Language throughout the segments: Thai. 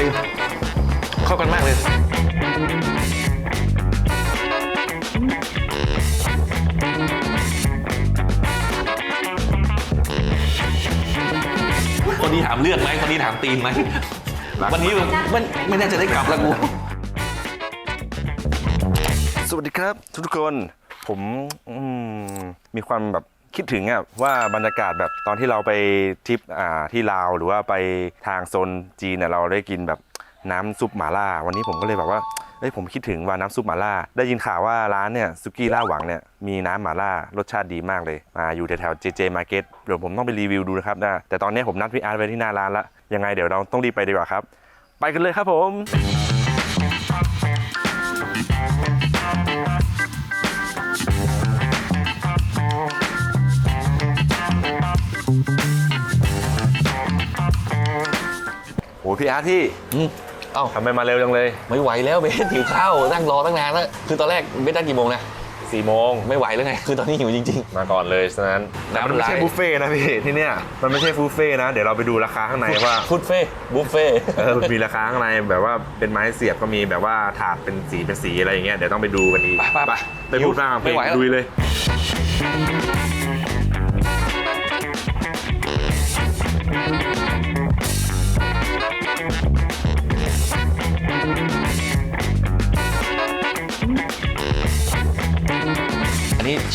อยเข้ากันมากเลย คนนี้ถามเลือดไหมคนนี้ถามตีนไหม วันนี้มันไม่น่าจะได้กลับแล้วกู สวัสดีครับ ทุกๆคน ผมอืมมีความแบบ คิดถึงอะว่าบรรยากาศแบบตอนที่เราไปทริปอ่าที่ลาวหรือว่าไปทางโซนจีนเนี่ยเราได้กินแบบน้ำซุปหม่าล่า วันนี้ผมก็เลยแบบว่าเอ้ยผมคิดถึงว่าน้ำซุปหม่าล่า ได้ยินข่าวว่าร้านเนี่ยซุกี้ล่าหวังเนี่ยมีน้ำหม่าล่ารสชาติดีมากเลยอ่าอยู่แถวๆ JJ Market เดี๋ยวผมต้องไปรีวิวดูนะครับนะแต่ตอนนี้ผมนัดพี่อาร์ตไว้ที่หน้าร้านละยังไงเดี๋ยวเราต้องรีบไปดีกว่าครับ ไปกันเลยครับผม พี่อาร์ตพี่อืมเอ้าทำไมมาเร็วจังเลยไม่ไหวแล้วเบสหิวข้าวนั่งรอตั้งนานแล้วคือตอนแรกเบสตั้งกี่โมงนะ4โมงไม่ไหวแล้วไงคือตอนนี้หิวจริง มาก่อนเลยฉะนั้นแต่มันไม่ใช่น้ำลายบุฟเฟ่ต์นะพี่ที่เนี่ยมันไม่ใช่บุฟเฟ่ต์นะ เดี๋ยวเราไปดูราคาข้างในว่า ๆฟุตเฟ่บุฟเฟ่ เออมีราคาข้างในแบบว่าเป็นไม้เสียบก็มีแบบว่าถาดเป็นสีเป็นสีอะไรอย่างเงี้ยเดี๋ยวต้องไปดูกันอีกไปไปไปไปพูดมากไม่ไหวแล้ว ลุยเลยอัน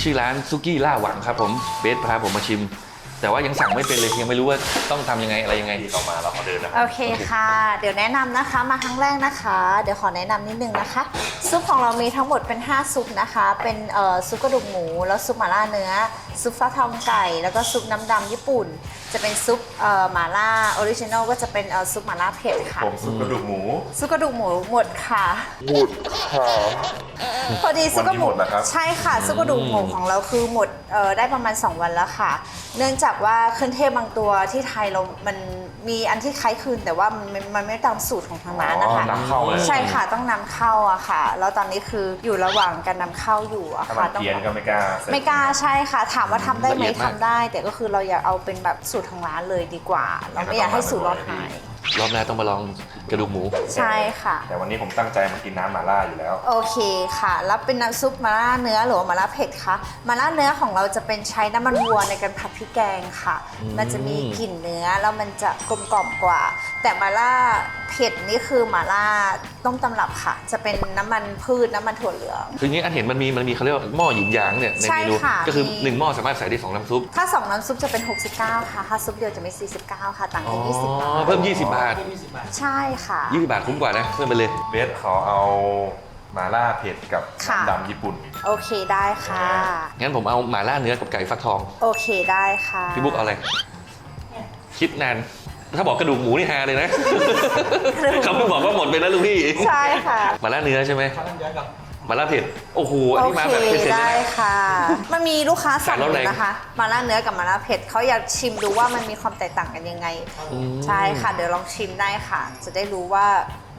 ชื่อร้านซุกี้ล่าหวังครับผมเบสพาผมมาชิม แต่ว่ายังสั่งไม่เป็นเลยยังไม่รู้ว่าต้องทำยังไงอะไรยังไงที่ต่อมาเราขอเดินนะคโอรับเคค่ะ เดี๋ยวแนะนำนะคะ มาครั้งแรกนะคะ เดี๋ยวขอแนะนำนิดนึงนะคะ ซุปของเรามีทั้งหมดเป็น 5 ซุปนะคะ เป็นเอ่อซุปกระดูกหมู แล้วซุปหม่าล่าเนื้อ ซุปฟักทองไก่ แล้วก็ซุปน้ำดำญี่ปุ่น จะเป็นซุปเอ่อหม่าล่าออริจินอลก็จะเป็นเอ่อซุปหม่าล่าเผ็ดค่ะ ผมซุปกระดูกหมู ซุปกระดูกหมูหมดค่ะ หมูค่ะ พอดีซุปกระดูวันนี้หมดเหรอครับ ใช่ค่ะซุปกระดูกหมูของเราคือหมดเอ่อได้ประมาณ 2 วันแล้วค่ะ เนื่องจากว่าเครื่องเทศบางตัวที่ไทยเรา มันมีอันที่คล้ายคลึงแต่ว่ามันมันไม่ตามสูตรของทางร้านนะคะ อ๋อนำเข้าเลย ใช่ค่ะต้องนำเข้าอะค่ะ แล้วตอนนี้คืออยู่ระหว่างการนำเข้าอยู่อะถ้ามัค่ะนต้อง เพี้ยนก็ไม่กล้าใส่ ไม่กล้าใช่ค่ะ ถามว่าทำได้ไหมละเอียดมากทำได้ แต่ก็คือเราอยากเอาเป็นแบบสูตรทางร้านเลยดีกว่า เราไม่อยากให้สูตรเราหาย รอบหน้าต้องมาลอง กระดูกหมู ใช่ค่ะ แต่วันนี้ผมตั้งใจมากินน้ำหม่าล่าอยู่แล้ว โอเคค่ะ แล้วเป็นน้ำซุปมาล่าเนื้อหรือว่ามาล่าเผ็ดคะมาล่าเนื้อของเราจะเป็นใช้น้ำมันวัวในการผัดพริกแกงค่ะ อืม มันจะมีกลิ่นเนื้อแล้วมันจะกลมกล่อมกว่า แต่มาล่าเผ็ดนี่คือมาล่าต้มตำรับค่ะ จะเป็นน้ำมันพืชน้ำมันถั่วเหลือง คืออย่างนี้อันเห็นมันมีมันมีเขาเรียกว่าหม้อหยินหยางเนี่ยในใช่เมนูค่ะก็คือมี หนึ่งหม้อสามารถใส่ได้สองน้ำซุปถ้าสองน้ำซุปจะเป็น 69 ค่ะ ถ้าซุปเดียวจะไม่49 ค่ะ ต่างอ๋อกัน20บาทเพิ่ม 20 บาท ใช่ค่ะ20บาทคุ้มกว่านะเพิ่มไปเลยเบสขอเอาหม่าล่าเผ็ดกับค่ะ น้ำดำญี่ปุ่น โอเคได้ค่ะ งั้นผมเอาหม่าล่าเนื้อกับไก่ฟักทอง โอเคได้ค่ะ พี่บุ๊กเอาอะไร คิดนาน ถ้าบอกกระดูกหมูนี่ฮาเลยนะ เขาไม่บอกว่าหมดไปแล้วลูกพี่ ใช่ค่ะ หมาล่าเนื้อใช่ไหมหมาล่าเผ็ดโอ้โหอันโอนี้มาเคแบบเผ็ดๆเลยได้นะ ค่ะ มันมีลูกค้าสั่งแต่รสอแรงยู่นะคะมาล่าเนื้อกับมาล่าเผ็ดเขาอยากชิมดูว่ามันมีความแตกต่างกันยังไง อืม ใช่ค่ะ เดี๋ยวลองชิมได้ค่ะ จะได้รู้ว่า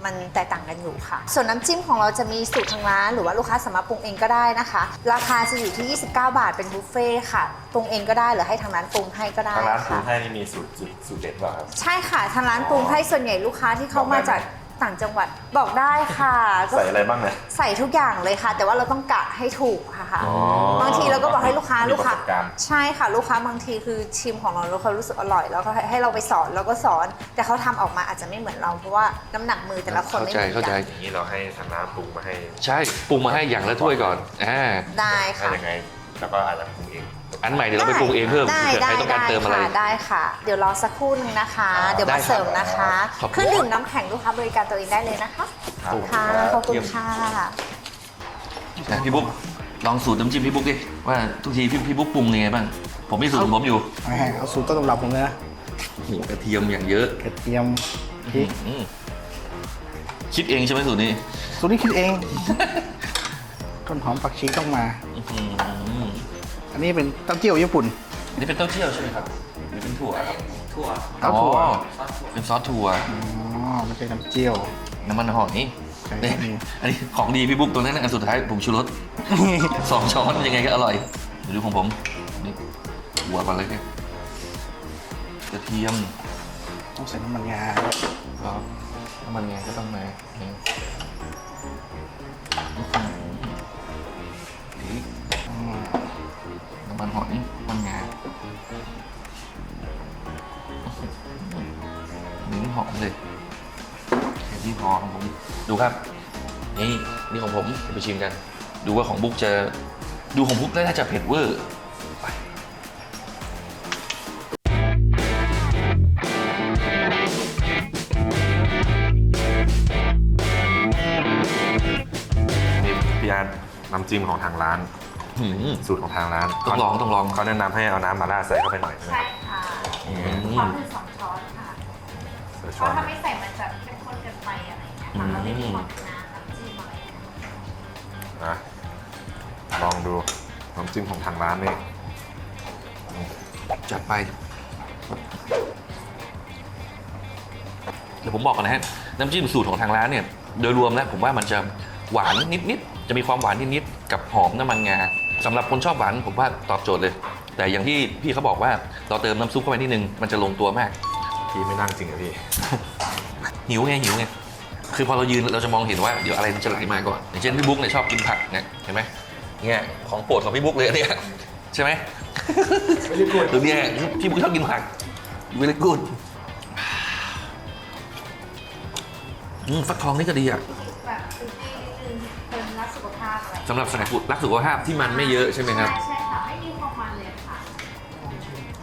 มันแตกต่างกันอยู่ค่ะ ส่วนน้ำจิ้มของเราจะมีสูตรทางร้าน หรือว่าลูกค้าสามารถปรุงเองก็ได้นะคะ ราคาจะอยู่ที่ 29 บาทเป็นบุฟเฟ่ต์ค่ะปรุงเองก็ได้หรือให้ทางร้านปรุงให้ก็ได้ทางร้านปรุค่ะ งให้นี่มีสูตรสูตรสูตรเด็ดเปล่าครับ ใช่ค่ะทางร้านปรุงให้ส่วนใหญ่ลูกค้าที่เข้ามาจาก ต่างจังหวัดบอกได้ค่ะก็ใส่อะไรบ้างเนี่ย ใส่ทุกอย่างเลยค่ะ แต่ว่าเราต้องกะให้ถูกค่ะค่ะอ๋อบางทีเราก็บอกให้ลูกค้ามีลูกค้าประสบการณ์ ใช่ค่ะลูกค้าบางทีคือชิมของเราแล้วเขารู้สึกอร่อย แล้วก็ให้เราไปสอนเราก็สอน แต่เขาทำออกมาอาจจะไม่เหมือนเราเพราะว่าน้ำหนักมือแต่ละคนเข้าไม่ใจเหมือนเข้าใจ กันอย่างนี้เราให้ทางร้านปรุงมาให้ใช่ปรุงมาให้อย่างละถ้วยก่อนอ่า ได้ให้ค่ะ ยังไง แล้วก็อาจจะปรุงเอง อันใหม่เดี๋ยวเราไปปรุงเองเพิ่มได้เผื่อใครได้ต้องการได้เติมอะไรค่ะได้ค่ะ เดี๋ยวรอสักครู่หนึ่งนะคะอ่าเดี๋ยวได้มาครับเสริมนะคะขอบคุณ เครื่องดื่มน้ำแข็งลูกค้าบริการตัวเองได้เลยนะคะครับผมค่ะขอบคุณเยี่ยมค่ะ นะพี่บุ๊กลองสูตรน้ำจิ้มพี่บุ๊กดิว่าทุกทีพี่พี่บุ๊กปรุงยังไงบ้าง ผมมีสูตรของผมอยู่แหมเอาสูตรต้นตำรับผมเลยนะโอ้โหกระเทียมอย่างเยอะกระเทียมพริกอืมคิดเองใช่ไหมสูตรนี้สูตรนี้คิดเอง ต้นหอมผักชีต้องมา อื้อหื ออันนี้เป็นเต้าเจี้ยวญี่ปุ่น อันนี่เป็นเต้าเจี้ยวใช่ไหมครับหรือเป็นถั่วครับเต้าถั่วอ๋อเป็นซอสถั่ว อ๋อไม่ใช่น้ำเจี้ยว น้ำมันหอยใช่นี่อันนี้ของดีพี่บุ๊กตรงนั้นนะอันสุดท้ายผมชูรส สองช้อนยังไงก็อร่อยเดี๋ยวดูของผมนี่หัวก่อนเลยเนี่ยกระเทียมต้องใส่น้ำมันงาด้วยครับน้ำมันงาก็ต้องมานี่อื้อหือ มันหอยน้ำมันงาหือนี่หอมเลยแค่ที่พอของผม ดูครับ นี่นี่ของผมเดี๋ยวไปชิมกัน ดูว่าของบุ๊กจะ ดูของบุ๊กน่าจะเผ็ดเวอร์ หืมสูตรของทางร้านต้องลองต้องลองเขาแนะนำให้เอาน้ำมาราดใส่เข้าไปหน่อยใช่ไหมใช่ค่ะอืมความคือสองช้อนค่ะใส่เพช้อนราะถ้าไม่ใส่มันจะเข้มข้นเกินไปอะไรอย่างเงี้ยค่ะเราไม่มีความเป็นน้ำน้ำจิ้มอะไรอย่างเงี้ยนะลองดูน้ำจิ้มของทางร้านนี่จัดไปเดี๋ยวผมบอกก่อนนะฮะน้ำจิ้มสูตรของทางร้านเนี่ย โดยรวมแล้วผมว่ามันจะหวานนิดๆจะมีความหวานนิดๆกับหอมน้ำมันงา สำหรับคนชอบหวานผมว่าตอบโจทย์เลย แต่อย่างที่พี่เขาบอกว่าเราเติมน้ำซุปเข้าไปนิดนึงมันจะลงตัวมาก พี่ไม่นั่งจริงเหรอพี่ หิวไงหิวไงคือพอเรายืนเราจะมองเห็นว่าเดี๋ยวอะไรมันจะไหลมาก่อนอย่างเช่นพี่บุ๊กเนี่ยชอบกินผักเนี่ยเห็นไหมเนี่ยของโปรดของพี่บุ๊กเลยอันเนี่ยใช่ไหมตัวเนี่ยพี่บุ๊กชอบกินผักเวลกูดฟักทองนี่ก็ดีอะ สำหรับสายฟูดรักสุขภาพที่มันไม่เยอะใช่ไหมครับใช่ใช่ค่ะ ไม่มีความมันเลยค่ะ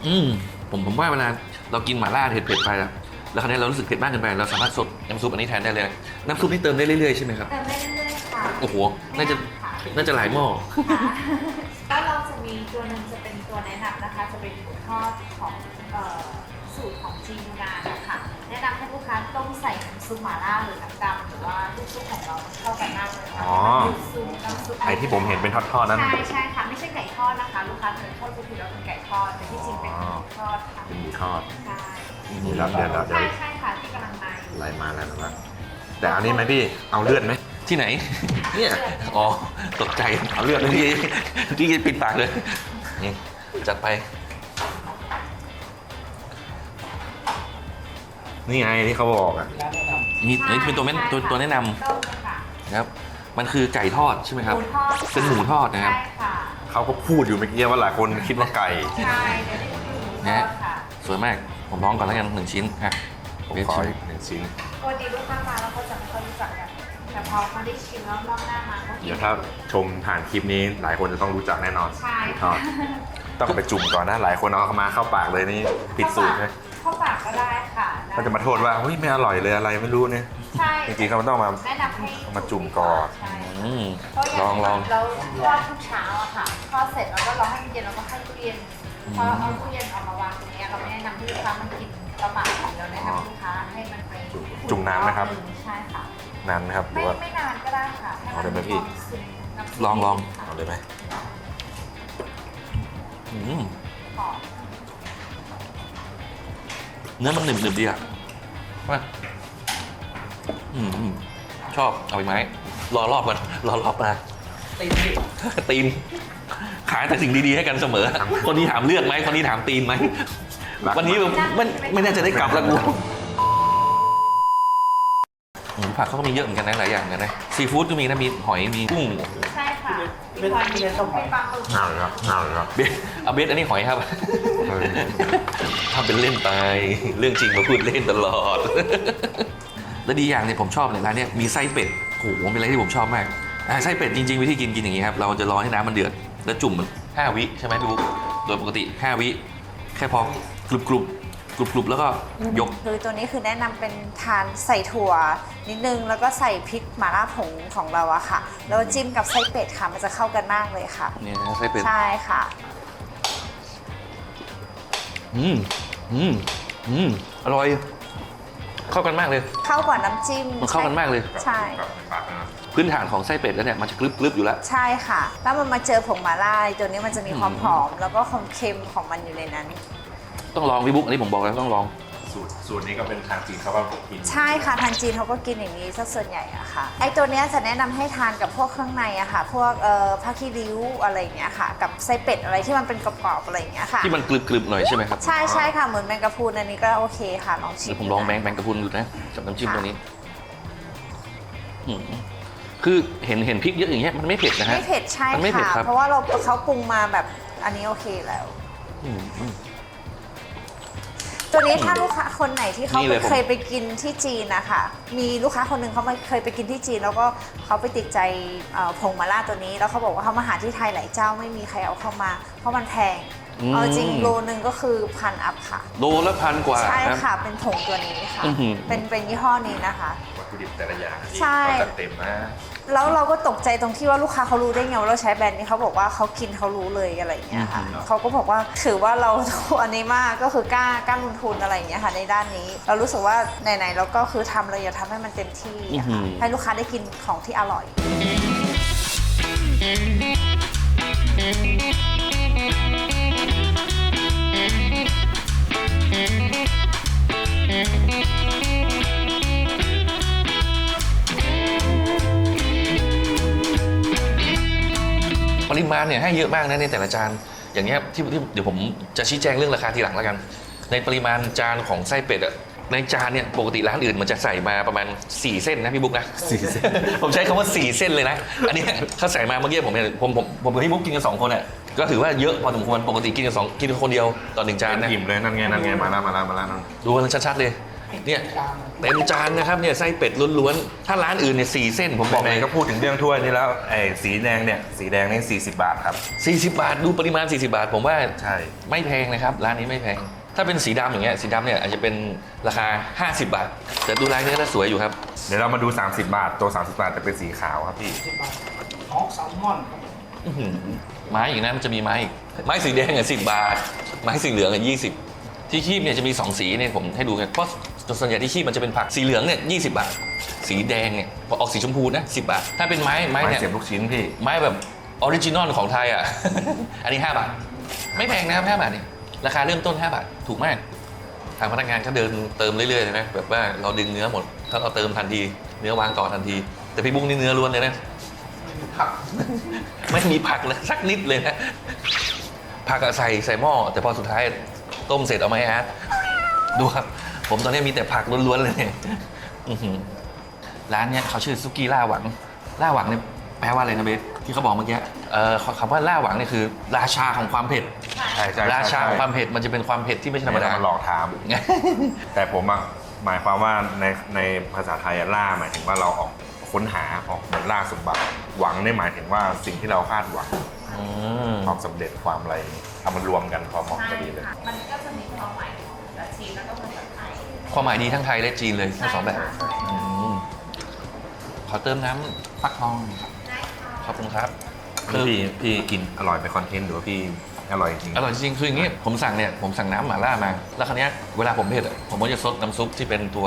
อืมผมผมว่าเวลาเรากินหม่าล่าเผ็ดๆไปแล้วแล้วคราวนี้เรารู้สึกเผ็ดมากเกินไปเราสามารถสดน้ำซุปอันนี้แทนได้เลยน้ำซุปนี่เติมได้เรื่อยๆใช่ไหมครับเติมได้เรื่อยๆค่ะโอ้โหน่าจะค่ะน่าจะหลายหม้อค่ะก็เราจะมีตัวหนึ่งจะเป็นตัวแนะนำนะคะ จะเป็นหมูทอดของเอ่อสูตรของจีนยูนานนะคะแนะนำให้ลูกค้าต้มใส่น้ำซุปหม่าล่าหรือน้ำดำหรือว่าลูกซุปของเราเข้ากันมากเลยค่ะอ๋อ น้ำซุปน้ำซุปไอที่ผมเห็นเป็นทอดๆนั้น ใช่ใช่ค่ะไม่ใช่ไก่ทอดนะคะ ลูกค้าเคยเข้าใจผิดว่าเป็นไก่ทอดแต่ที่จริงเป็นหมูทอดค่ะเป็นหมูทอดใช่นี่แล้วเดี๋ยวเดี๋ยวเดี๋ยวใช่ใช่ค่ะที่กำลังมาอยู่ไหลมาแล้วนะครับแต่เอานี้ไหมพี่เอาเลือดไหมที่ไหน เนี่ยอ๋อตกใจเอาเลือดเลยที่ที่ปิดปากเลยนี่จัดไป นี่ไงที่เขาบอกอะร้านแนะนำนี่นี่เป็นตัวแม่นตัวตัวแนะนต้มค่ะำนะครับ มันคือไก่ทอดใช่ไหมครับหมูทอดเป็นหมูทอดนะครับใช่ค่ะเขาก็พูดอยู่เมื่อกี้ว่าหลายคนคิดว่าไก่ใช่เดี๋ยวได้ดูหมูทอดค่ะสวยมากผมลองก่อนแล้วกันหนึ่งชิ้นอะผมเดี๋ยวขอชิมอีกหนึ่งชิ้นปกติลูกค้ามาแล้วเขาจะไม่ค่อยรู้จักกันแต่พอเขาได้ชิมแล้วรอบหน้ามาก็กินเดี๋ยวถ้าชมผ่านคลิปนี้หลายคนจะต้องรู้จักแน่นอนใช่หมูทอดต้องไปจุ่มก่อนนะหลายคนเอาเข้ามาเข้าปากเลยนี่ผิดสูตรนะเข้าปากก็ได้ค่ะได้ ก็จะมาโทษว่าเฮ้ยไม่อร่อยเลยอะไรไม่รู้เนี่ยใช่จริงๆเขาต้องมาแนะนำให้มาจุ่มก่อนใช่อืมเพราะลองลอง เราทอดทุกเช้าอะค่ะทอดเสร็จแล้วก็เราให้มันเย็นแล้วก็ให้ตู้เย็นพอเอาตู้เย็นออกมาวางตรงนี้เราไม่แนะนำให้ลูกค้ามันกินประมาณเราแนะนำให้ลูกค้าให้มันไปจุ่มน้ำนะครับ ใช่ค่ะ นานไหมครับหรืไม่อว่า ไม่นานก็ได้ค่ะให้เอาได้ไหมพี่ ซึมน้ำซุปลองลองเอาเลยไหมอืมหอม เนื้อมันหนึบหนึบดีอะว่าอืมอืมชอบเอาไปไหมรอรอบกันรอรอบมาตีนพี่ตีนขายแต่สิ่งดีๆให้กันเสมอ คนนี้ถามเลือดไหมคนนี้ถามตีนไหมวันนี้ไม่ไม่น่าจะได้กลับแล้วกูอืมผักเขาก็มีเยอะเหมือนกันนะหลายอย่างเหมือนกันนะซีฟู้ดก็มีนะมีหอยมีกุ้งใช่ค่ะ เป็นเป็นเป็นต้มหอยปลาหมึกเอาเลยครับเอาเลยครับเบสเอาเบสอันนี้หอยครับเออทำเป็นเล่นไป เรื่องจริงมาพูดเล่นตลอด แล้วดีอย่างเนี่ยผมชอบเลยร้านเนี้ยมีไส้เป็ดโอ้โหเป็นอะไรที่ผมชอบมากอ่าไส้เป็ดจริงๆ วิธีกินกินอย่างนี้ครับ เราจะรอให้น้ำมันเดือด แล้วจุ่มมัน5วิใช่ไหมพี่บุ๊คโดยปกติ5วิ แค่พอกรุบกรุบ กรุบกรุบแล้วก็ยก คือตัวนี้คือแนะนำเป็นทานใส่ถั่วนิดนึง แล้วก็ใส่พริกหม่าล่าผงของเราอะค่ะ แล้วจิ้มกับไส้เป็ดค่ะ มันจะเข้ากันมากเลยค่ะ เนี่ยนะไส้เป็ดใช่ค่ะ อืมอืมอืมอร่อย เข้ากันมากเลย เข้าก่อนน้ำจิ้มมันเข้ากันมากเลย ใช่พื้นฐานของไส้เป็ดแล้วเนี่ยมันจะกรึบกรึบอยู่แล้ว ใช่ค่ะ แล้วมันมาเจอผงหม่าล่าตัวนี้มันจะมีความหอม แล้วก็ความเค็มของมันอยู่ในนั้น ต้องลองพี่บุ๊กอันนี้ผมบอกแล้วต้องลอง สูตรสูตรนี้ก็เป็นทางจีนเขาว่ากินใช่ค่ะทางจีนเขาก็กินอย่างนี้ซะส่วนใหญ่อะค่ะไอตัวเนี้ยจะแนะนำให้ทานกับพวกเครื่องในอะค่ะ พวกเอ่อผ้าขี้ริ้วอะไรอย่างเงี้ยค่ะ กับไส้เป็ดอะไรที่มันเป็นกรอบๆอะไรอย่างเงี้ยค่ะ ที่มันกรึบๆหน่อยใช่ไหมครับใช่ใช่ค่ะเหมือนแมงกะพรุนอันนี้ก็โอเคค่ะลองชิเดี๋ยมวผมลองแมงแมงกะพรุนดูนะกับน้ำจิ้มตัวนี้อืมคือเห็นเห็นพริกเยอะอย่างเงี้ยมันไม่เผ็ดนะฮะ ไม่เผ็ดใช่มันไม่เผ็ดค่ะ ครับ เพราะว่าเราเขาปรุงมาแบบอันนี้โอเคแล้ว อืมอืม ตัวนี้ถ้าลูกค้าคนไหนที่เขานี่เลยผม เคยไปกินที่จีนนะคะมีลูกค้าคนหนึ่งเขามาเคยไปกินที่จีน แล้วก็เขาไปติดใจเอ่อผงมาล่าตัวนี้ แล้วเขาบอกว่าเขามาหาที่ไทยหลายเจ้าไม่มีใครเอาเข้ามา เพราะมันแพงอืม เอาจริงโลนึงก็คือพันอัพค่ะ โลละพันกว่าใช่ครับค่ะเป็นผงตัวนี้ค่ะ อื้อหือ เป็นเป็นยี่ห้อนี้นะคะ วัตถุดิบแต่ละอย่างที่ใช่ เขาจัดเต็มนะ แล้วเราก็ตกใจตรงที่ว่าลูกค้าเขารู้ได้ไงว่าเราใช้แบรนด์นี้เขาบอกว่าเขากินเขารู้เลยอะไรอย่างเงี้ยค่ะอือหือเขาก็บอกว่าถือว่าเราอันนี้มากก็คือกล้ากล้าลงทุนอะไรอย่างเงี้ยค่ะในด้านนี้ เรารู้สึกว่าไหนๆเราก็คือทำเราอย่าทำให้มันเต็มที่อะค่ะให้ลูกค้าได้กินของที่อร่อยาณเนี่ยให้เยอะมากนะในแต่ละจานอย่างเงี้ยที่ที่เดี๋ยวผมจะชี้แจงเรื่องราคาทีหลังแล้วกัน ในปริมาณจานของไส้เป็ดอะในจานเนี่ยปกติร้านอื่นมันจะใส่มาประมาณ 4 เส้นนะพี่บุ๊กนะสี่เส้น ผมใช้คำว่า 4 เส้นเลยนะ อันเนี้ยเขาใส่มาเมื่อกี้ผมเห็นผมผมผมกับพี่บุ๊กกินกันสองคนอะก็ถือว่าเยอะพอสมควรปกติกินกันสองกินกันคนเดียวต่อหนึ่งจานนะ อิ่มเลยนั่นไงนั่นไงมาแล้วมาแล้วมาแล้วนั่นดูกันชัดๆเลย เนี่ยเต็มจานนะครับเนี่ยไส้เป็ดล้วนๆ ถ้าร้านอื่นเนี่ยสี่เส้นผมบอกไหเลนยๆก็พูดถึงเรื่องถ้วยนี่แล้วไอ้สีแดงเนี่ยสีแดงนี่ 40 บาทครับ40บาทดูปริมาณ 40 บาท ผมว่าใช่ ไม่แพงนะครับ ร้านนี้ไม่แพง ถ้าเป็นสีดำอย่างเงี้ยสีดำเนี่ยอาจจะเป็นราคา 50 บาท แต่ดูลายเนื้อแล้วสวยอยู่ครับ เดี๋ยวเรามาดู 30 บาท ตัว 30 บาทจะเป็นสีขาวครับพี่สิบบาทของแซลมอนครับอื้อหือไม้อีกนะมันจะมีไม้อีกไม้สีแดงอะสิบาท ไม้สีเหลืองอะยี่สิบที่คีบเนี่ยจะมี2สีเนี่ยผมให้ดูกันเพราะ ส่วนใหญ่ที่คีบมันจะเป็นผักสีเหลืองเนี่ยยีบาท สีแดงเนี่ยพอออกสีชมพูนะสิบาท ถ้าเป็นไม้ไม้ไม้เนี่ยเสียบลูกชิ้นพี่ ไม้แบบออริจินอลของไทยอะ อันนี้ 5 บาท ไม่แพงนะครับ5บาทเนี่ยราคาเริ่มต้น 5 บาท ถูกมาก ทางพนักงานก็เดินเติมเรื่อยๆเลยนะแบบว่าเราดึงเนื้อหมด ถ้าเราเติมทันที เนื้อวางต่อทันที แต่พี่บุ้งนี่เนื้อล้วนเลยนะผัก ไม่มีผักเลยสักนิดเลยนะผักอะใส่ใส่หม้อแต่พอสุดท้ายต้มเสร็จเอามาให้อาร์ตดูครับ ผมตอนนี้มีแต่ผักล้วนๆเลยเนี่ยอื้อหือร้านเนี้ยเขาชื่อซุกี้ล่าหวัง ล่าหวังเนี่ยแปลว่าอะไรนะเบสที่เขาบอกเมื่อกี้เออคำว่าล่าหวังเนี่ยคือ ราชาของความเผ็ด ใช่ใช่ราชาของความใช่เผ็ดมันจะเป็นความเผ็ดที่ไม่ใช่ธรรมไม่ได้ดามาหลอกถาม แต่ผมอะหมายความว่าในในภาษาไทยอะล่าหมายถึงว่าเราออกค้นหาออกเหมือนล่าสมบัติ หวังในหมายถึงว่าสิ่งที่เราคาดหวังอืมความสำเร็จความอะไรเอามันรวมกันพอเหมาะพอดีเลย มันก็จะมีความหมายของแต่จีนแล้วก็ภาษาไทย ความหมายดีทั้งไทยและจีนเลยทั้งสองแบบอืมขอเติมน้ำฟักทองหน่อยครับขอบคุณครับคือพี่พี่กินอร่อยไปคอนเทนต์หรือว่าพี่อร่อยจริง อร่อยจริงๆคืออย่างนี้ผมสั่งเนี่ยผมสั่งน้ำหม่าล่ามา แล้วคราวเนี้ยเวลาผมเผ็ดอะผมก็จะซดน้ำซุปที่เป็นตัว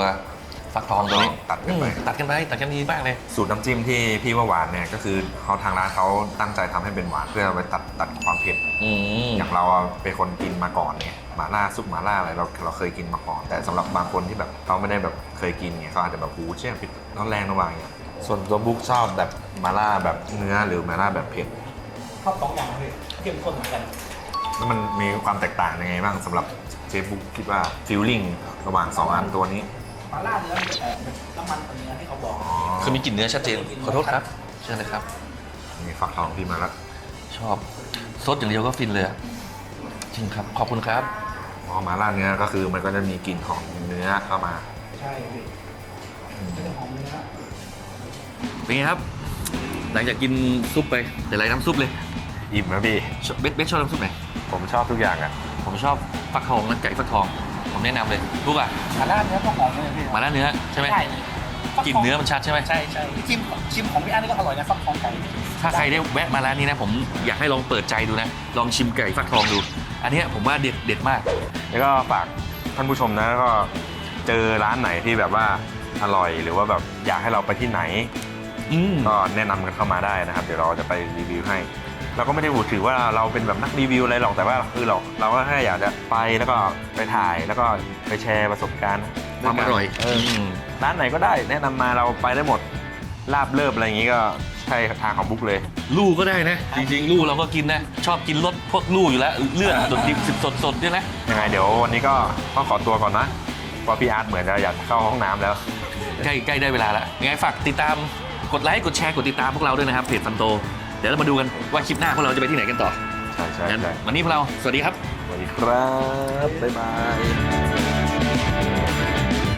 ฟักทองตัวนี้ตัดกันไป อืมตัดกันไปตัดกันดีมากเลย สูตรน้ำจิ้มที่พี่ว่าหวานเนี่ยก็คือเขาทางร้านเขาตั้งใจทำให้เป็นหวานเพื่อไปตัดตัดความเผ็ด อืม อย่างเราอะเป็นคนกินมาก่อนเนี่ยหมาล่าซุปหมาล่าอะไรเราเราเคยกินมาก่อน แต่สำหรับบางคนที่แบบเขาไม่ได้แบบเคยกินเนี่ยเขาอาจจะแบบหูเชี่ยผิดร้อนแรงระหว่างเนี่ยส่วนตัวบุ๊กชอบแบบหมาล่าแบบเนื้อหรือหมาล่าแบบเผ็ดชอบสองอย่างเลยเข้มข้นเหมือนกัน แล้วมันมีความแตกต่างยังไงบ้างสำหรับเชฟบุ๊กคิดว่าฟิลลิ่งระหว่างสองอันตัวนี้ ปลาล่าเนื้อมันจะแอบน้ำมันกว่าเนื้อที่เขาบอก คือมีกลิ่นเนื้อชัดเจน ขอโทษครับ เชิญเลยครับ มีฟักทองพี่มาแล้วชอบซดอย่างเดียวก็ฟินเลยอะจริงครับ ขอบคุณครับอ๋อหมาล่าเนื้อก็คือมันก็จะมีกลิ่นของเนื้อเข้ามาใช่พี่มันจะหอมเนื้อเป็นไงครับ หลังจากกินซุปไปแต่ไรน้ำซุปเลยอิ่มนะพี่ชอบเบสเบสชอบน้ำซุปไหนผมชอบทุกอย่างอะ ผมชอบฟักทองนะไก่ฟักทอง ผมแนะนำเลยทุกอะปลาล่าเนื้อก็หอมเลยพี่มาแล้วเนื้อใช่ไหมใช่กลิ่นเนื้อมันชัดใช่ไหมใช่ใช่ชิมชิมของพี่อันนี่ก็อร่อยนะฟักทองไก่ถ้าใครได้แวะมาร้านนี้นะผมอยากให้ลองเปิดใจดูนะ ลองชิมไก่ฟักทองดู อันเนี้ยผมว่าเด็ดเด็ดมาก แล้วก็ฝากท่านผู้ชมนะก็เจอร้านไหนที่แบบว่าอร่อยหรือว่าแบบอยากให้เราไปที่ไหน อืม ก็แนะนำกันเข้ามาได้นะครับ เดี๋ยวเราจะไปรีวิวให้ เราก็ไม่ได้พูดถือว่าเราเป็นแบบนักรีวิวอะไรหรอกแต่ว่าคือเราเราก็แค่อยากจะไปแล้วก็ไปถ่ายแล้วก็ไปแชร์ประสบการณ์ความอร่อยเออร้านไหนก็ได้ แนะนำมาเราไปได้หมดลาบเลิบอะไรอย่างงี้ก็ใช่ทางของบุ๊กเลย ลู่ก็ได้นะ จริงๆ ลู่เราก็กินนะ ชอบกินรสพวกลู่อยู่แล้ว เลือดสดดิบสดสดๆเนี่ยนะยังไงเดี๋ยววันนี้ก็ต้องขอตัวก่อนนะเพราะพี่อาร์ตเหมือนจะอยากเข้าห้องน้ำแล้ว ใกล้ใกล้ได้เวลาแล้วยังไงฝากติดตามกดไลค์กดแชร์กดติดตามพวกเราด้วยนะครับเพจฟันโต เดี๋ยวเรามาดูกันว่าคลิปหน้าพวกเราจะไปที่ไหนกันต่อใช่ใช่งั้นใช่วันนี้พวกเราสวัสดีครับ สวัสดีครับ บ๊ายบาย